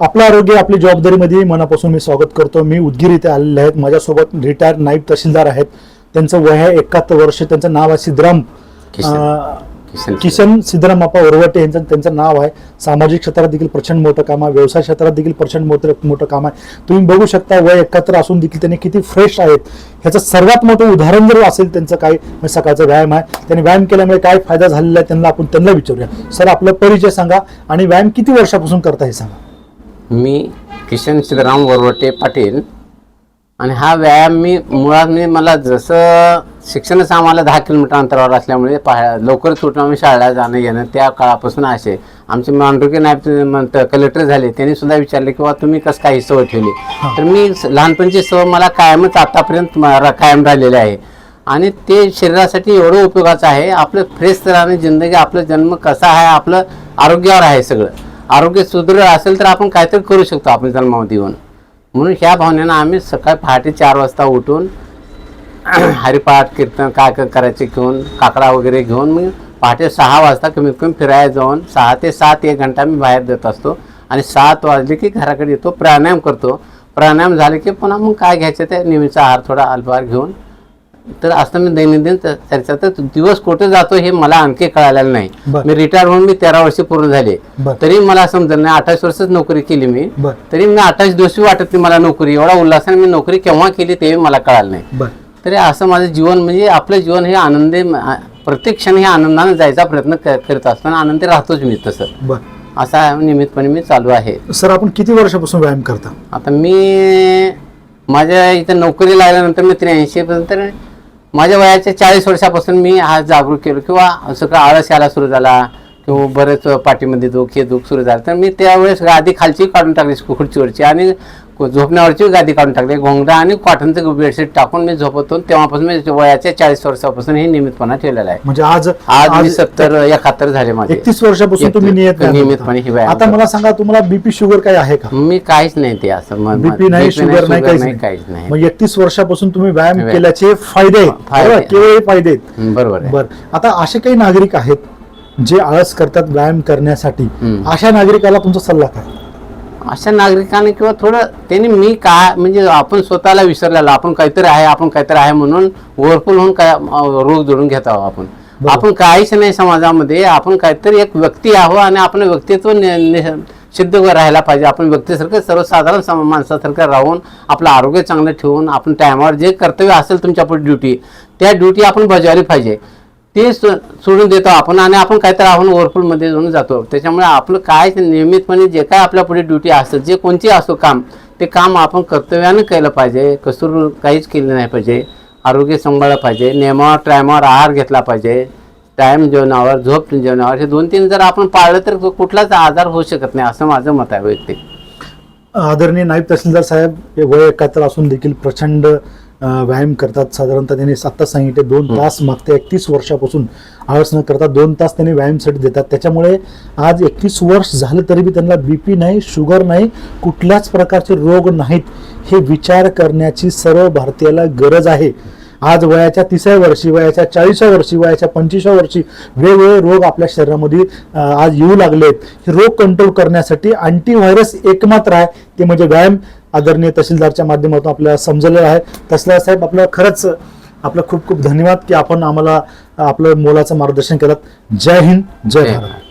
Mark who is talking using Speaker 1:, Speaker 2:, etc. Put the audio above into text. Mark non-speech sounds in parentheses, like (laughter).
Speaker 1: आपलं आरोग्य आपली जबाबदारीमध्ये मनापासून मी स्वागत करतो. मी उदगीर इथे आलेले आहेत माझ्यासोबत रिटायर्ड नाईब तहसीलदार आहेत. त्यांचं वय आहे एकाहत्तर वर्ष. त्यांचं नाव आहे सिद्धराम.
Speaker 2: किसन.
Speaker 1: सिद्धराम बाप्पा वरवटे यांचं त्यांचं नाव आहे. सामाजिक क्षेत्रात देखील प्रचंड मोठं काम आहे. व्यवसाय क्षेत्रात देखील प्रचंड मोठं मोठं काम आहे. तुम्ही बघू शकता वय एकाहत्तर असून देखील त्यांनी किती फ्रेश आहेत. ह्याचं सर्वात मोठं उदाहरण जर असेल त्यांचं काय म्हणजे सकाळचा व्यायाम आहे. त्यांनी व्यायाम केल्यामुळे काय फायदा झालेला आहे त्यांना आपण त्यांना विचारूया. सर आपला परिचय सांगा आणि व्यायाम किती वर्षापासून करता हे सांगा?
Speaker 2: मी किशन सिद्धराम वरवटे पाटील. आणि हा व्यायाम मी मुळात मी मला जसं शिक्षणच आम्हाला दहा किलोमीटर अंतरावर असल्यामुळे पहा लवकरच उठून आम्ही शाळेला जाणं येणं त्या काळापासून असे. आमचे मांडुके नायब कलेक्टर झाले त्यांनी सुद्धा विचारले की बा तुम्ही कसं काही सवय ठेवली? तर मी लहानपणची सवय मला कायमच आतापर्यंत कायम राहिलेली आहे. आणि ते शरीरासाठी एवढं उपयोगाचं आहे. आपलं फ्रेश राहणे जिंदगी आपलं जन्म कसा आहे आपलं आरोग्यावर आहे सगळं. आरोग्य सुदृढ असेल तर आपण काहीतरी करू शकतो आपल्या जन्मामध्ये येऊन म्हणून ह्या भावनेनं आम्ही सकाळी पहाटे चार वाजता उठून (clears throat) हरिपाठ कीर्तन काय काय करायचे घेऊन काकडा वगैरे घेऊन मी पहाटे सहा वाजता कमीत कमी फिरायला जाऊन सहा ते सात एक घंटा मी बाहेर देत असतो. आणि सात वाजले की घराकडे येतो प्राणायाम करतो. प्राणायाम झाले की पुन्हा मग काय घ्यायचं ते नेहमीचा आहार थोडा अल्पहार घेऊन तर असं मी दैनंदिन चर्चा तर दिवस कुठे जातो हे मला आणखी कळालेलं नाही. मी रिटायर होऊन मी तेरा वर्ष पूर्ण झाले. तरी मला समजलं नाही अठ्ठावीस वर्षच नोकरी केली मी. तरी मी अठ्ठावीस दिवशी वाटत नाही मला नोकरी एवढा उल्हासाने मी नोकरी केव्हा केली ते मला कळालं नाही. तरी असं माझं जीवन म्हणजे आपलं जीवन हे आनंदी प्रत्येक क्षणी हे आनंदाने जायचा प्रयत्न करत असतो आणि आनंदी राहतोच मी तसं. असा नियमितपणे मी चालू आहे.
Speaker 1: सर आपण किती वर्षापासून व्यायाम करता?
Speaker 2: आता मी माझ्या इथं नोकरी लागल्यानंतर मी त्र्याऐंशी पर्यंत माझ्या वयाच्या चाळीस वर्षापासून मी हा जागरूक केलो किंवा सगळं आळस यायला सुरू झाला किंवा बरेच पाठीमध्ये दुःख हे दुःख सुरू झालं. तर मी त्यावेळेस आधी खालची काढून टाकली खुर्चीवरची आणि झोपण्यावरची गादी काढून टाकली. घोंगडा आणि कॉटनचं बेडशीट टाकून मी झोपतो. तेव्हापासून मी वयाच्या चाळीस वर्षापासून हे नियमितपणा ठेवलेला आहे.
Speaker 1: म्हणजे आज
Speaker 2: आज मी सत्तर एकाहत्तर झाले माझे.
Speaker 1: एकतीस वर्षापासून तुम्ही
Speaker 2: नियमितपणे. हे व्यायाम
Speaker 1: आता मला सांगा तुम्हाला बीपी शुगर काय आहे का?
Speaker 2: मी काहीच नाही ते असं.
Speaker 1: बीपी नाही शुगर नाही काहीच
Speaker 2: काहीच
Speaker 1: नाही. मग एकतीस वर्षापासून तुम्ही व्यायाम. केल्याचे फायदे आहेत? केवळ फायदे आहेत.
Speaker 2: बरोबर
Speaker 1: बर. आता असे काही नागरिक आहेत जे आळस करतात व्यायाम करण्यासाठी. अशा नागरिकाला तुमचा सल्ला काय?
Speaker 2: अशा नागरिकांनी किंवा थोडं त्यांनी मी काय म्हणजे आपण स्वतःला विसरलेलो आपण काहीतरी आहे आपण काहीतरी आहे म्हणून ओव्हरफुल होऊन काय रोग जोडून घेत आहोत आपण. आपण काहीच नाही समाजामध्ये आपण काहीतरी एक व्यक्ती आहो आणि आपण व्यक्तित्व सिद्ध राहायला पाहिजे. आपण व्यक्तीसारखं सर्वसाधारण माणसासारखं राहून आपलं आरोग्य चांगलं ठेवून आपण टायमावर जे कर्तव्य असेल तुमच्या ड्युटी त्या ड्युटी आपण बजावली पाहिजे. ते सोडून देतो आपण आणि आपण काहीतरी आपण ओव्हरफुलमध्ये जाऊन जातो. त्याच्यामुळे आपलं काय ते नियमितपणे जे काय आपल्या पुढे ड्युटी असतं जे कोणती असो काम ते काम आपण कर्तव्यानं केलं पाहिजे. कसूर काहीच केलं नाही पाहिजे. आरोग्य सांभाळलं पाहिजे. नियमावर टायमावर आहार घेतला पाहिजे. टाईम जेवणावर झोप जेवणावर हे दोन तीन जर आपण पाळलं तर कुठलाच आजार होऊ शकत नाही असं माझं मत आहे वैयक्तिक.
Speaker 1: आदरणीय नायब तहसीलदार साहेब हे वय एकाहत्तर असून देखील प्रचंड व्यायाम करतात. साधारणतः त्यांनी आत्ताच सांगितले दोन तास मागच्या एकतीस वर्षापासून आळस न करता दोन तास त्यांनी व्यायामसाठी देतात. त्याच्यामुळे आज एकतीस वर्ष झालं तरी बी त्यांना बीपी नाही शुगर नाही कुठल्याच प्रकारचे रोग नाहीत हे विचार करण्याची सर्व भारतीयाला गरज आहे. आज वयाच्या तिसऱ्या वर्षी वयाच्या चाळीसव्या वर्षी वयाच्या पंचवीसव्या वर्षी वेगवेगळे रोग आपल्या शरीरामध्ये आज येऊ लागलेत. हे रोग कंट्रोल करण्यासाठी अँटीव्हायरस एकमात्र आहे. ते म्हणजे व्यायाम आदरणीय तहसीलदारच्या माध्यमातून आपल्याला समजलेलं आहे. तहसीलदार साहेब आपलं खरंच आपलं खूप खूप धन्यवाद की आपण आम्हाला आपलं मोलाचं मार्गदर्शन केलं. जय हिंद जय
Speaker 2: जय
Speaker 1: भारत.